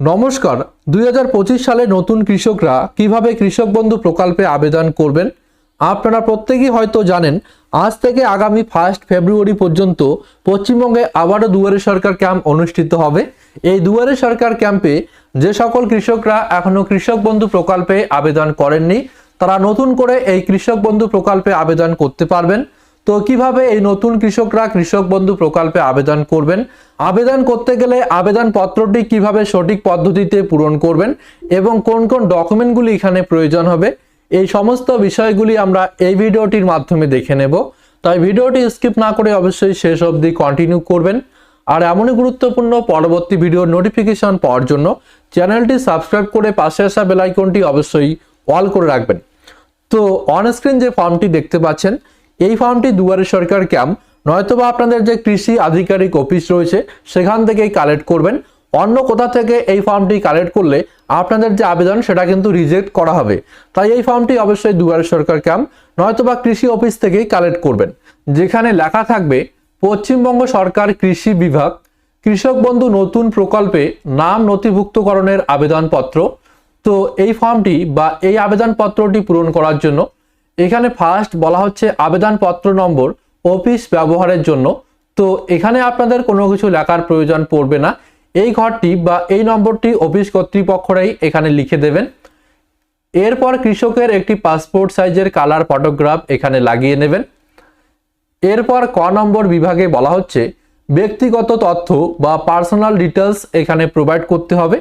নমস্কার, দুই হাজার পঁচিশ সালে নতুন কৃষকরা কীভাবে কৃষক বন্ধু প্রকল্পে আবেদন করবেন আপনারা প্রত্যেকেই হয়তো জানেন, আজ থেকে আগামী ফার্স্ট ফেব্রুয়ারি পর্যন্ত পশ্চিমবঙ্গে আবারও দুয়ারে সরকার ক্যাম্প অনুষ্ঠিত হবে। এই দুয়ারে সরকার ক্যাম্পে যে সকল কৃষকরা এখনও কৃষক বন্ধু প্রকল্পে আবেদন করেননি, তারা নতুন করে এই কৃষক বন্ধু প্রকল্পে আবেদন করতে পারবেন। তো কীভাবে এই নতুন কৃষকরা কৃষক বন্ধু প্রকল্পে আবেদন করবেন? আবেদন করতে গেলে আবেদন পত্রটি কীভাবে সঠিক পদ্ধতিতে পূরণ করবেন এবং কোন কোন ডকুমেন্টগুলি এখানে প্রয়োজন হবে? এই সমস্ত বিষয়গুলি আমরা এই ভিডিওটির মাধ্যমে দেখে নেব। তাই ভিডিওটি স্কিপ না করে অবশ্যই শেষ অবধি কন্টিনিউ করবেন। আর এমনই গুরুত্বপূর্ণ পরবর্তী ভিডিওর নোটিফিকেশন পাওয়ার জন্য চ্যানেলটি সাবস্ক্রাইব করে পাশে আসা বেল আইকনটি অবশ্যই অল করে রাখবেন। তো অন স্ক্রিন যে ফর্মটি দেখতে পাচ্ছেন এই ফর্মটি দুয়ারে সরকার ক্যাম্প। নয়তোবা আপনাদের যে কৃষি আধিকারিক অফিস রয়েছে, সেখান থেকেই কালেক্ট করবেন। অন্য কোথা থেকে এই ফর্মটি কালেক্ট করলে আপনাদের যে আবেদন, সেটা কিন্তু রিজেক্ট করা হবে। তাই এই ফর্মটি অবশ্যই দুয়ারে সরকার ক্যাম্প, নয়তোবা কৃষি অফিস থেকেই কালেক্ট করবেন। যেখানে লেখা থাকবে, পশ্চিমবঙ্গ সরকার কৃষি বিভাগ, কৃষক বন্ধু নতুন প্রকল্পে নাম নথিভুক্তকরণের আবেদনপত্র। তো এই ফর্মটি বা এই আবেদনপত্রটি পূরণ করার জন্য এখানে ফার্স্ট বলা হচ্ছে আবেদনপত্র নম্বর অফিস ব্যবহারের জন্য। তো এখানে আপনাদের কোনো কিছু লেখার প্রয়োজন পড়বে না। এই ঘরটি বা এই নম্বরটি অফিস কর্তৃপক্ষরাই এখানে লিখে দেবেন। এরপর কৃষকের একটি পাসপোর্ট সাইজের কালার ফটোগ্রাফ এখানে লাগিয়ে নেবেন। এরপর ক নম্বর বিভাগে বলা হচ্ছে, ব্যক্তিগত তথ্য বা পার্সোনাল ডিটেলস এখানে প্রোভাইড করতে হবে।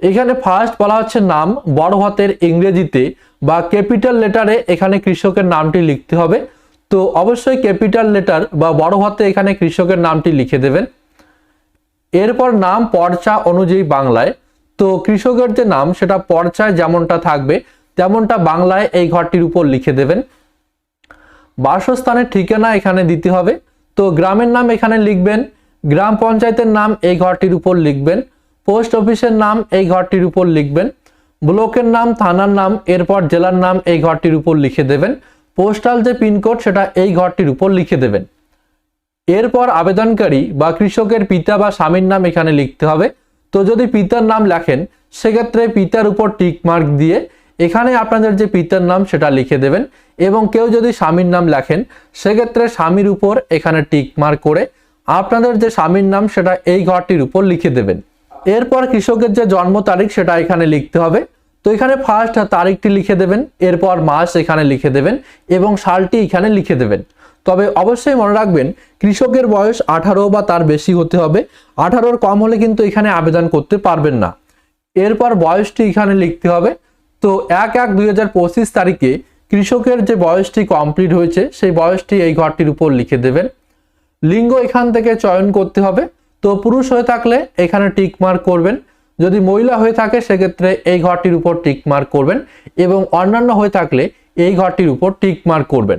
এখানে ফার্স্ট বলা হচ্ছে নাম, বড় হাতের ইংরেজিতে বা ক্যাপিটাল লেটারে এখানে কৃষকের নামটি লিখতে হবে। তো অবশ্যই ক্যাপিটাল লেটার বা বড় হাতে এখানে কৃষকের নামটি লিখে দেবেন। এরপর নাম পর্চা অনুযায়ী বাংলায়। তো কৃষকের যে নাম, সেটা পর্চায় যেমনটা থাকবে, তেমনটা বাংলায় এই ঘরটির উপর লিখে দেবেন। বাসস্থানের ঠিকানা এখানে দিতে হবে। তো গ্রামের নাম এখানে লিখবেন, গ্রাম পঞ্চায়েতের নাম এই ঘরটির উপর লিখবেন। পোস্ট অফিসের নাম এই ঘরটির উপর লিখবেন, ব্লকের নাম, থানার নাম, এরপর জেলার নাম এই ঘরটির উপর লিখে দেবেন, পোস্টাল যে পিনকোড সেটা এই ঘরটির উপর লিখে দেবেন। এরপর আবেদনকারী বা কৃষকের পিতা বা স্বামীর নাম এখানে লিখতে হবে। তো যদি পিতার নাম লেখেন, সেক্ষেত্রে পিতার উপর টিক মার্ক দিয়ে এখানে আপনাদের যে পিতার নাম সেটা লিখে দেবেন এবং কেউ যদি স্বামীর নাম লেখেন, সেক্ষেত্রে স্বামীর উপর এখানে টিক মার্ক করে আপনাদের যে স্বামীর নাম সেটা এই ঘরটির উপর লিখে দেবেন। এরপর কৃষকের যে জন্ম তারিখ সেটা এখানে লিখতে হবে। তো এখানে ফার্স্ট তারিখটি লিখে দেবেন, এরপর মাস এখানে লিখে দেবেন এবং সালটি এখানে লিখে দেবেন। তবে অবশ্যই মনে রাখবেন, কৃষকের বয়স আঠারো বা তার বেশি হতে হবে। আঠারোর কম হলে কিন্তু এখানে আবেদন করতে পারবেন না। এরপর বয়সটি এখানে লিখতে হবে। তো এক এক দুই তারিখে কৃষকের যে বয়সটি কমপ্লিট হয়েছে, সেই বয়সটি এই ঘরটির উপর লিখে দেবেন। লিঙ্গ এখান থেকে চয়ন করতে হবে। তো পুরুষ হয়ে থাকলে এখানে টিক মার্ক করবেন। যদি মহিলা হয়ে থাকে, সেক্ষেত্রে এই ঘরটির উপর টিক মার্ক করবেন এবং অন্যান্য হয়ে থাকলে এই ঘরটির উপর টিক মার্ক করবেন।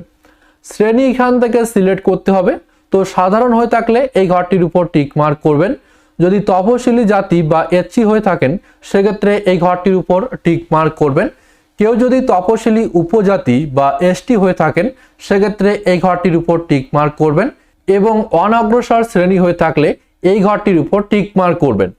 শ্রেণি এখান থেকে সিলেক্ট করতে হবে। তো সাধারণ হয়ে থাকলে এই ঘরটির উপর টিক মার্ক করবেন। যদি তপশিলি জাতি বা এসসি হয়ে থাকেন, সেক্ষেত্রে এই ঘরটির উপর টিক মার্ক করবেন। কেউ যদি তপশিলি উপজাতি বা এসটি হয়ে থাকেন, সেক্ষেত্রে এই ঘরটির উপর টিক মার্ক করবেন এবং অনগ্রসর শ্রেণি হয়ে থাকলে এই ঘরটির উপর টিক মার্ক করবেন।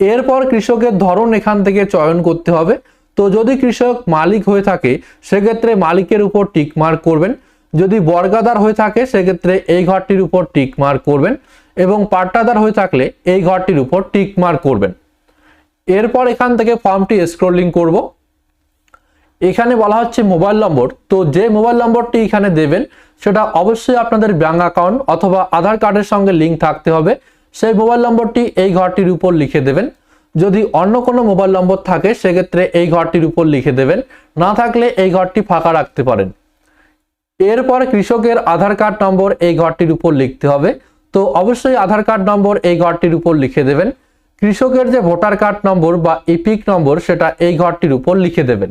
এরপর কৃষকের ধরন এখান থেকে চয়ন করতে হবে। তো যদি কৃষক মালিক হয়ে থাকে, সেক্ষেত্রে মালিকের উপর টিক মার্ক করবেন। যদি বর্গাদার হয়ে থাকে, সেক্ষেত্রে এই ঘরটির উপর টিক মার্ক করবেন এবং পাট্টাদার হয়ে থাকলে এই ঘরটির উপর টিক মার্ক করবেন। এরপর এখান থেকে ফর্মটি স্ক্রলিং করব। এখানে বলা হচ্ছে মোবাইল নম্বর। তো যে মোবাইল নম্বরটি এখানে দেবেন, সেটা অবশ্যই আপনাদের ব্যাঙ্ক অ্যাকাউন্ট অথবা আধার কার্ডের সঙ্গে লিঙ্ক থাকতে হবে। সেই মোবাইল নম্বরটি এই ঘরটির উপর লিখে দেবেন। যদি অন্য কোনো মোবাইল নম্বর থাকে, সেক্ষেত্রে এই ঘরটির উপর লিখে দেবেন। না থাকলে এই ঘরটি ফাঁকা রাখতে পারেন। এরপর কৃষকের আধার কার্ড নম্বর এই ঘরটির উপর লিখতে হবে। তো অবশ্যই আধার কার্ড নম্বর এই ঘরটির উপর লিখে দেবেন। কৃষকের যে ভোটার কার্ড নম্বর বা ইপিক নম্বর, সেটা এই ঘরটির উপর লিখে দেবেন।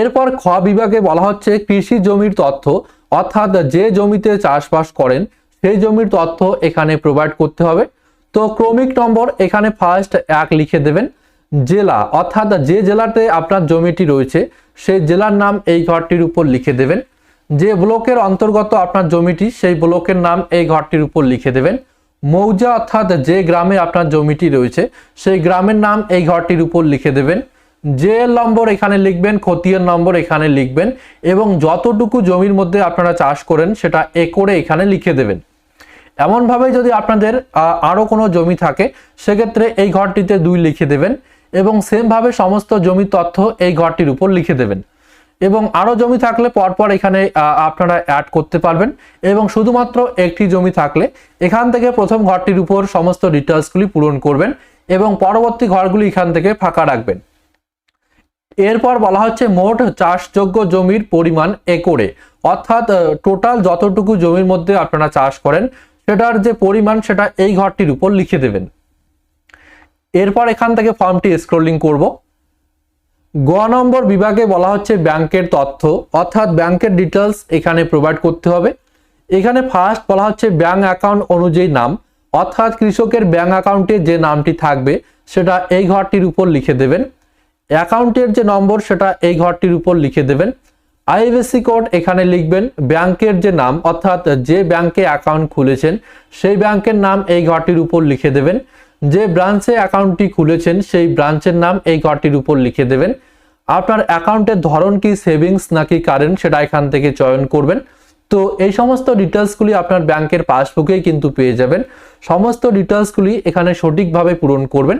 এরপর খ বিভাগে বলা হচ্ছে কৃষি জমির তথ্য, অর্থাৎ যে জমিতে চাষবাস করেন, সেই জমির তথ্য এখানে প্রোভাইড করতে হবে। তো ক্রমিক নম্বর এখানে ফার্স্ট এক লিখে দেবেন, জেলা, অর্থাৎ যে জেলাতে আপনার জমিটি রয়েছে, সেই জেলার নাম এই ঘরটির উপর লিখে দেবেন। যে ব্লকের অন্তর্গত আপনার জমিটি, সেই ব্লকের নাম এই ঘরটির উপর লিখে দেবেন। মৌজা, অর্থাৎ যে গ্রামে আপনার জমিটি রয়েছে, সেই গ্রামের নাম এই ঘরটির উপর লিখে দেবেন। যে নম্বর এখানে লিখবেন খতিয়ান নম্বর এখানে লিখবেন এবং যতটুকু জমির মধ্যে আপনারা চাষ করেন সেটা একরে এখানে লিখে দেবেন। এমনভাবে যদি আপনাদের আহ, আরও কোনো জমি থাকে সেক্ষেত্রে এই ঘরটিতে দুই লিখে দেবেন এবং সেমভাবে সমস্ত জমির তথ্য এই ঘরটির উপর লিখে দেবেন। এবং আরও জমি থাকলে পরপর এখানে আপনারা অ্যাড করতে পারবেন এবং শুধুমাত্র একটি জমি থাকলে এখান থেকে প্রথম ঘরটির উপর সমস্ত ডিটেলসগুলি পূরণ করবেন এবং পরবর্তী ঘরগুলি এখান থেকে ফাঁকা রাখবেন। এরপর বলা হচ্ছে মোট চাষযোগ্য জমির পরিমাণ একরে। অর্থাৎ টোটাল যতটুকু জমির মধ্যে আপনারা চাষ করেন, সেটার যে পরিমাণ, সেটা এই ঘরটির উপর লিখে দেবেন। এরপর এখান থেকে ফর্মটি স্ক্রোলিং করব। গ নম্বর বিভাগে বলা হচ্ছে ব্যাংকের তথ্য। অর্থাৎ, ব্যাংকের ডিটেলস এখানে প্রোভাইড করতে হবে। এখানে ফার্স্ট বলা হচ্ছে ব্যাংক অ্যাকাউন্ট অনুযায়ী নাম। অর্থাৎ, কৃষকের ব্যাংক অ্যাকাউন্টে যে নামটি থাকবে, সেটা এই ঘরটির উপর লিখে দেবেন। অ্যাকাউন্টের যে নম্বর, সেটা এই ঘরটির উপর লিখে দেবেন। আইএফএসসি কোড এখানে লিখবেন, ব্যাংকের যে নাম, অর্থাৎ যে ব্যাংকে অ্যাকাউন্ট খুলেছেন, সেই ব্যাংকের নাম এই ঘরটির উপর লিখে দেবেন। যে ব্রাঞ্চে অ্যাকাউন্টটি খুলেছেন, সেই ব্রাঞ্চের নাম এই ঘরটির উপর লিখে দেবেন। আপনার অ্যাকাউন্টের ধরন কি, সেভিংস নাকি কারেন্ট, সেটা এখান থেকে চয়ন করবেন। তো এই সমস্ত ডিটেলসগুলি আপনার ব্যাংকের পাসবুকেই কিন্তু পেয়ে যাবেন। সমস্ত ডিটেলসগুলি এখানে সঠিকভাবে পূরণ করবেন।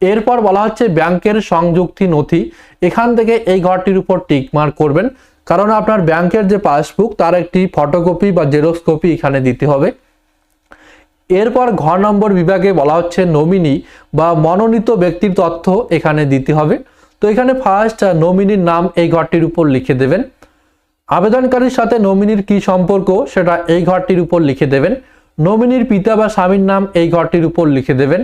এরপর বলা হচ্ছে ব্যাংকের সংযুক্তি নথি। এখান থেকে এই ঘরটির উপর টিক মার্ক করবেন। কারণ আপনার ব্যাংকের যে পাসবুক, তার একটি ফটোকপি বা জেরক্স কপি এখানে দিতে হবে। এরপর ঘর নম্বর বিভাগে বলা হচ্ছে নমিনি বা মনোনীত ব্যক্তির তথ্য এখানে দিতে হবে। তো এখানে ফার্স্ট নমিনির নাম এই ঘরটির উপর লিখে দেবেন। আবেদনকারীর সাথে নমিনির কি সম্পর্ক, সেটা এই ঘরটির উপর লিখে দেবেন। নমিনির পিতা বা স্বামীর নাম এই ঘরটির উপর লিখে দেবেন।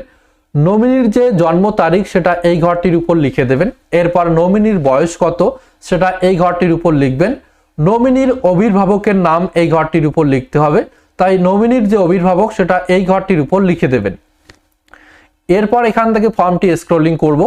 নমিনির যে জন্ম তারিখ, সেটা এই ঘরটির উপর লিখে দেবেন। এরপর নমিনির বয়স কত, সেটা এই ঘরটির উপর লিখবেন। নমিনির অভিভাবকের নাম এই ঘরটির উপর লিখতে হবে। তাই নমিনির যে অভিভাবক, সেটা এই ঘরটির উপর লিখে দেবেন। এরপর এখান থেকে ফর্মটি স্ক্রলিং করব।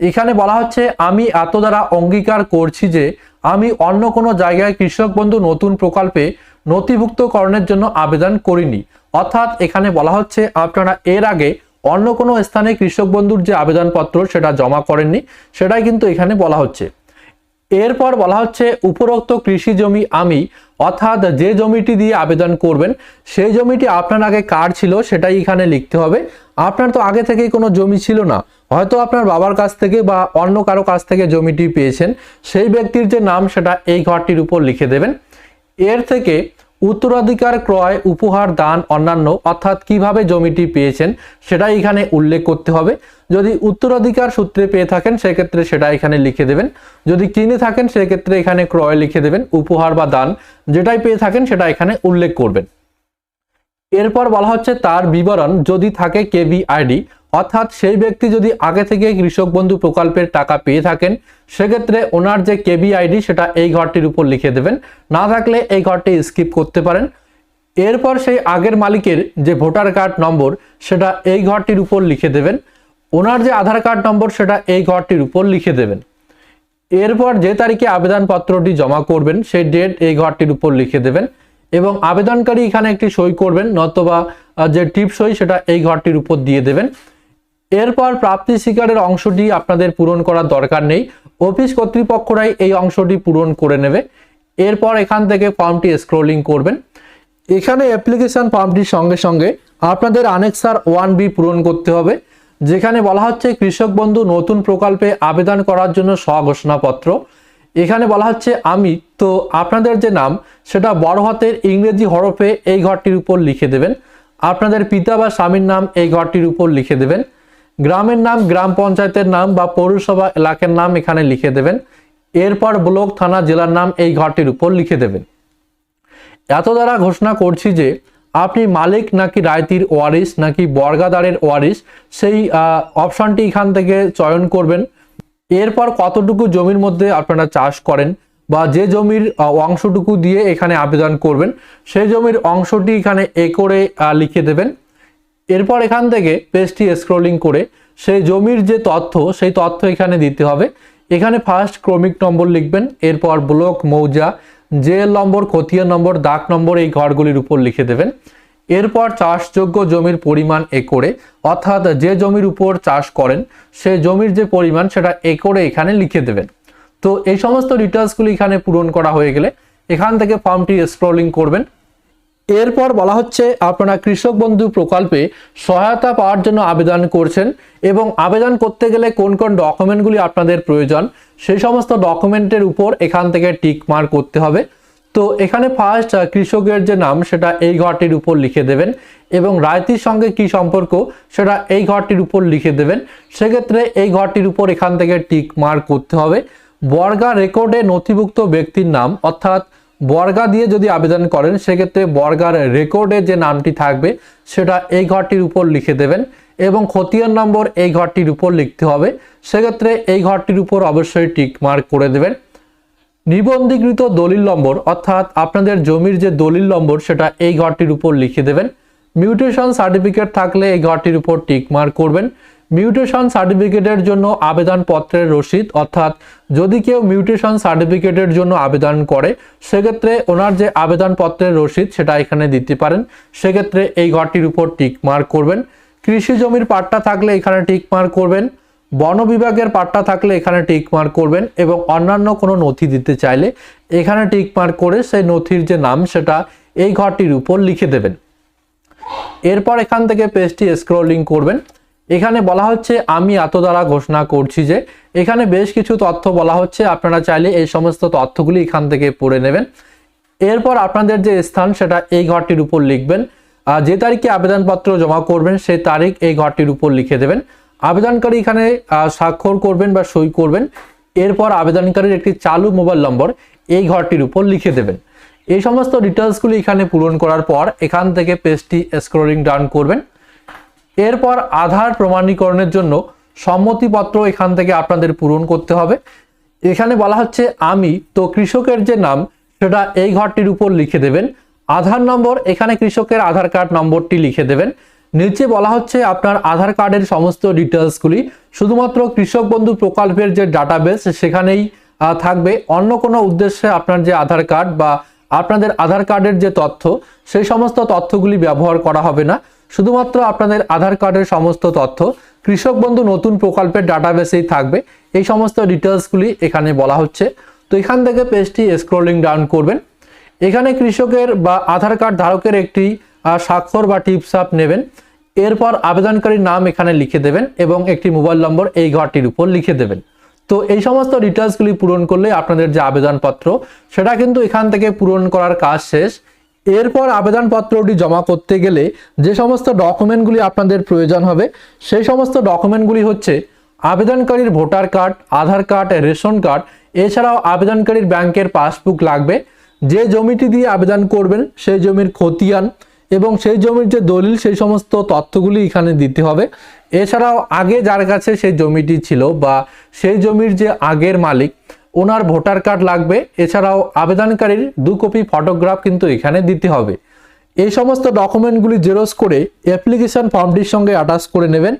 এখানে বলা হচ্ছে, আমি এত দ্বারা অঙ্গীকার করছি যে, আমি অন্য কোনো জায়গায় কৃষক বন্ধু নতুন প্রকল্পে নথিভুক্তকরণের জন্য আবেদন করিনি। অর্থাৎ এখানে বলা হচ্ছে, আপনারা এর আগে অন্য কোনো স্থানে কৃষক বন্ধুর যে আবেদনপত্র সেটা জমা করেননি, সেটাই কিন্তু এখানে বলা হচ্ছে। এরপর বলা হচ্ছে, উপরোক্ত কৃষি জমি আমি, অর্থাৎ যে জমিটি দিয়ে আবেদন করবেন, সেই জমিটি আপনার আগে কার ছিল সেটাই এখানে লিখতে হবে। আপনার তো আগে থেকেই কোনো জমি ছিল না। হয়তো আপনার বাবার কাছ থেকে বা অন্য কারও কাছ থেকে জমিটি পেয়েছেন। সেই ব্যক্তির যে নাম সেটা এই ঘরটির উপর লিখে দেবেন। এর থেকে উত্তরাধিকার ক্রয়, উপহার, দান, অন্যান্য, অর্থাৎ কীভাবে জমিটি পেয়েছেন সেটা এখানে উল্লেখ করতে হবে। যদি উত্তরাধিকার সূত্রে পেয়ে থাকেন, সেক্ষেত্রে সেটা এখানে লিখে দেবেন। যদি কিনে থাকেন, সেক্ষেত্রে এখানে ক্রয় লিখে দেবেন, উপহার বা দান, যেটাই পেয়ে থাকেন, সেটা এখানে উল্লেখ করবেন। এরপর বলা হচ্ছে তার বিবরণ, যদি থাকে কেবি আইডি অর্থাৎ সেই ব্যক্তি যদি আগে থেকে কৃষক বন্ধু প্রকল্পের টাকা পেয়ে থাকেন, সেক্ষেত্রে ওনার যে কেবি আইডি সেটা এই ঘরটির উপর লিখে দেবেন। না থাকলে এই ঘরটি স্কিপ করতে পারেন। এরপর সেই আগের মালিকের যে ভোটার কার্ড নম্বর, সেটা এই ঘরটির উপর লিখে দেবেন। ওনার যে আধার কার্ড নম্বর, সেটা এই ঘরটির উপর লিখে দেবেন। এরপর যে তারিখে আবেদনপত্রটি জমা করবেন, সেই ডেট এই ঘরটির উপর লিখে দেবেন এবং আবেদনকারী এখানে একটি সই করবেন, নতবা যে টিপ সই, সেটা এই ঘরটির উপর দিয়ে দেবেন। এরপর প্রাপ্তি স্বীকারের অংশটি আপনাদের পূরণ করার দরকার নেই। অফিস কর্তৃপক্ষরাই এই অংশটি পূরণ করে নেবে। এরপর এখান থেকে ফর্মটি স্ক্রোলিং করবেন। এখানে অ্যাপ্লিকেশন ফর্মটির সঙ্গে সঙ্গে আপনাদের আনেক্সার ওয়ান বি পূরণ করতে হবে, যেখানে বলা হচ্ছে কৃষক বন্ধু নতুন প্রকল্পে আবেদন করার জন্য স্বঘোষণাপত্র। এখানে বলা হচ্ছে আমি, তো আপনাদের যে নাম, সেটা বড় হাতের ইংরেজি হরফে এই ঘরটির উপর লিখে দেবেন। আপনাদের পিতা বা স্বামীর নাম এই ঘরটির উপর লিখে দেবেন। গ্রামের নাম, গ্রাম পঞ্চায়েতের নাম বা পৌরসভা এলাকার নাম এখানে লিখে দেবেন। এরপর ব্লক, থানা, জেলার নাম এই ঘরটির উপর লিখে দেবেন। এত দ্বারা ঘোষণা করছি যে, আপনি মালিক নাকি রায়তির ওয়ারিশ নাকি বর্গাদারের ওয়ারিশ, সেই অপশনটি এখান থেকে চয়ন করবেন। এরপর কতটুকু জমির মধ্যে আপনারা চাষ করেন বা যে জমির অংশটুকু দিয়ে এখানে আবেদন করবেন, সেই জমির অংশটি এখানে এ করে লিখে দেবেন। এরপর এখান থেকে পেজটি স্ক্রলিং করে সেই জমির যে তথ্য, সেই তথ্য এখানে দিতে হবে। এখানে ফার্স্ট ক্রমিক নম্বর লিখবেন, এরপর ব্লক মৌজা, জেল নম্বর, খতিয়ান নম্বর, দাগ নম্বর এই ঘরগুলির উপর লিখে দেবেন। এরপর চাষযোগ্য জমির পরিমাণ একরে, অর্থাৎ যে জমির উপর চাষ করেন, সে জমির যে পরিমাণ সেটা একরে এখানে লিখে দেবেন। তো এই সমস্ত ডিটেলসগুলি এখানে পূরণ করা হয়ে গেলে এখান থেকে ফর্মটি স্ক্রলিং করবেন। এরপর বলা হচ্ছে, আপনারা কৃষক বন্ধু প্রকল্পে সহায়তা পাওয়ার জন্য আবেদন করছেন এবং আবেদন করতে গেলে কোন কোন ডকুমেন্টগুলি আপনাদের প্রয়োজন, সেই সমস্ত ডকুমেন্টের উপর এখান থেকে টিক মার্ক করতে হবে। তো এখানে ফার্স্ট কৃষকের যে নাম, সেটা এই ঘরটির উপর লিখে দেবেন এবং রায়তির সঙ্গে কি সম্পর্ক, সেটা এই ঘরটির উপর লিখে দেবেন। সেক্ষেত্রে এই ঘরটির উপর এখান থেকে টিক মার্ক করতে হবে। বর্গা রেকর্ডে নথিভুক্ত ব্যক্তির নাম, অর্থাৎ বর্গা দিয়ে যদি আবেদন করেন, সেক্ষেত্রে বর্গার রেকর্ডে যে নামটি থাকবে, সেটা এই ঘরটির উপর লিখে দেবেন এবং খতিয়ান নম্বর এই ঘরটির উপর লিখতে হবে। সেক্ষেত্রে এই ঘরটির উপর অবশ্যই টিক মার্ক করে দেবেন। নিবন্ধীকৃত দলিল নম্বর, অর্থাৎ আপনাদের জমির যে দলিল নম্বর, সেটা এই ঘরটির উপর লিখে দেবেন। মিউটেশন সার্টিফিকেট থাকলে এই ঘরটির উপর টিক মার্ক করবেন। মিউটেশন সার্টিফিকেটের জন্য আবেদনপত্রের রসিদ, অর্থাৎ যদি কেউ মিউটেশন সার্টিফিকেটের জন্য আবেদন করে, সেক্ষেত্রে ওনার যে আবেদনপত্রের রসিদ সেটা এখানে দিতে পারেন। সেক্ষেত্রে এই ঘরটির উপর টিক মার্ক করবেন। কৃষি জমির পাট্টা থাকলে এখানে টিক মার্ক করবেন। বন বিভাগের পাট্টা থাকলে এখানে টিক মার্ক করবেন এবং অন্যান্য কোনো নথি দিতে চাইলে এখানে টিক মার্ক করে সেই নথির যে নাম সেটা এই ঘরটির উপর লিখে দেবেন। এরপর এখান থেকে পেজটি স্ক্রলিং করবেন। এখানে বলা হচ্ছে, আমি এত দ্বারা ঘোষণা করছি যে, এখানে বেশ কিছু তথ্য বলা হচ্ছে, আপনারা চাইলে এই সমস্ত তথ্যগুলি এখান থেকে পড়ে নেবেন। এরপর আপনাদের যে স্থান, সেটা এই ঘরটির উপর লিখবেন। যে তারিখে আবেদনপত্র জমা করবেন, সেই তারিখ এই ঘরটির উপর লিখে দেবেন। আবেদনকারী এখানে স্বাক্ষর করবেন বা সই করবেন। এরপর আবেদনকারীর একটি চালু মোবাইল নম্বর এই ঘরটির উপর লিখে দেবেন। এই সমস্ত ডিটেলসগুলি এখানে পূরণ করার পর এখান থেকে পেজটি স্ক্রলিং ডাউন করবেন। এরপর আধার প্রমাণীকরণের জন্য সম্মতিপত্র এখান থেকে আপনাদের পূরণ করতে হবে। এখানে বলা হচ্ছে, আমি তো কৃষকের যে নাম, সেটা এই ঘরটির উপর লিখে দেবেন। আধার নম্বর, এখানে কৃষকের আধার কার্ড নম্বরটি লিখে দেবেন। নিচে বলা হচ্ছে আপনার আধার কার্ডের সমস্ত ডিটেলসগুলি শুধুমাত্র কৃষক বন্ধু প্রকল্পের যে ডাটাবেস, সেখানেই থাকবে। অন্য কোনো উদ্দেশ্যে আপনার যে আধার কার্ড বা আপনাদের আধার কার্ডের যে তথ্য, সেই সমস্ত তথ্যগুলি ব্যবহার করা হবে না। শুধুমাত্র আপনাদের আধার কার্ডের সমস্ত তথ্য, কৃষক বন্ধু নতুন প্রকল্পের ডাটাবেসেই থাকবে। এই সমস্ত ডিটেলসগুলি এখানে বলা হচ্ছে। তো এখান থেকে পেজটি স্ক্রলিং ডাউন করবেন। এখানে কৃষকের বা আধার কার্ড ধারকের একটি স্বাক্ষর বা টিপস আপ নেবেন। এরপর আবেদনকারীর নাম এখানে লিখে দেবেন এবং একটি মোবাইল নম্বর এই ঘরটির উপর লিখে দেবেন। তো এই সমস্ত ডিটেলসগুলি পূরণ করলে আপনাদের যে আবেদনপত্র, সেটা কিন্তু এখান থেকে পূরণ করার কাজ শেষ। এরপর আবেদনপত্রটি জমা করতে গেলে যে সমস্ত ডকুমেন্টগুলি আপনাদের প্রয়োজন হবে, সেই সমস্ত ডকুমেন্টগুলি হচ্ছে আবেদনকারীর voter card, Aadhaar card, ration card, এছাড়াও আবেদনকারীর ব্যাংকের পাসবুক লাগবে। যে জমিটি দিয়ে আবেদন করবেন, সেই জমির খতিয়ান এবং সেই জমির যে দলিল, সেই সমস্ত তথ্যগুলি এখানে দিতে হবে। এছাড়াও আগে যার কাছে সেই জমিটি ছিল বা সেই জমির যে আগের মালিক ওনার ভোটার কার্ড লাগবে। এছাড়াও আবেদনকারীর দু কপি ফটোগ্রাফ কিন্তু এখানে দিতে হবে। এই সমস্ত ডকুমেন্টগুলি জেরক্স করে অ্যাপ্লিকেশন ফর্মটির সঙ্গে অ্যাটাচ করে নেবেন।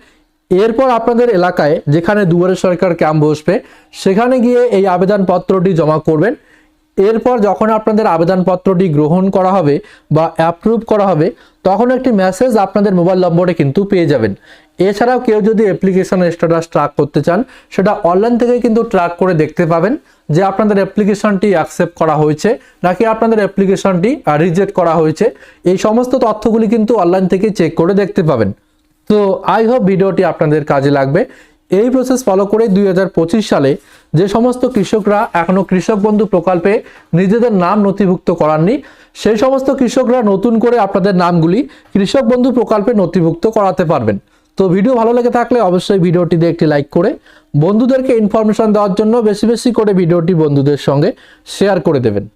এরপর আপনাদের এলাকায় যেখানে দুয়ারে সরকার ক্যাম্প বসবে, সেখানে গিয়ে এই আবেদনপত্রটি জমা করবেন। এরপর যখন আপনাদের আবেদনপত্রটি গ্রহণ করা হবে বা অ্যাপ্রুভ করা হবে, তখন একটি মেসেজ আপনাদের মোবাইল নম্বরে কিন্তু পেয়ে যাবেন। এছাড়াও কেউ যদি অ্যাপ্লিকেশনের স্ট্যাটাস ট্র্যাক করতে চান, সেটা অনলাইন থেকে কিন্তু ট্র্যাক করে দেখতে পাবেন যে আপনাদের অ্যাপ্লিকেশনটি অ্যাকসেপ্ট করা হয়েছে নাকি আপনাদের অ্যাপ্লিকেশনটি রিজেক্ট করা হয়েছে। এই সমস্ত তথ্যগুলি কিন্তু অনলাইন থেকে চেক করে দেখতে পাবেন। তো আই হোপ ভিডিওটি আপনাদের কাজে লাগবে। এই প্রসেস ফলো করে দুই হাজার পঁচিশ সালে যে সমস্ত কৃষকরা এখনও কৃষক বন্ধু প্রকল্পে নিজেদের নাম নথিভুক্ত করাননি, সেই সমস্ত কৃষকরা নতুন করে আপনাদের নামগুলি কৃষক বন্ধু প্রকল্পে নথিভুক্ত করাতে পারবেন। তো ভিডিও ভালো লেগে থাকলে অবশ্যই ভিডিওটিতে একটি লাইক করে বন্ধুদেরকে ইনফরমেশন দেওয়ার জন্য বেশি বেশি করে ভিডিওটি বন্ধুদের সঙ্গে শেয়ার করে দেবেন।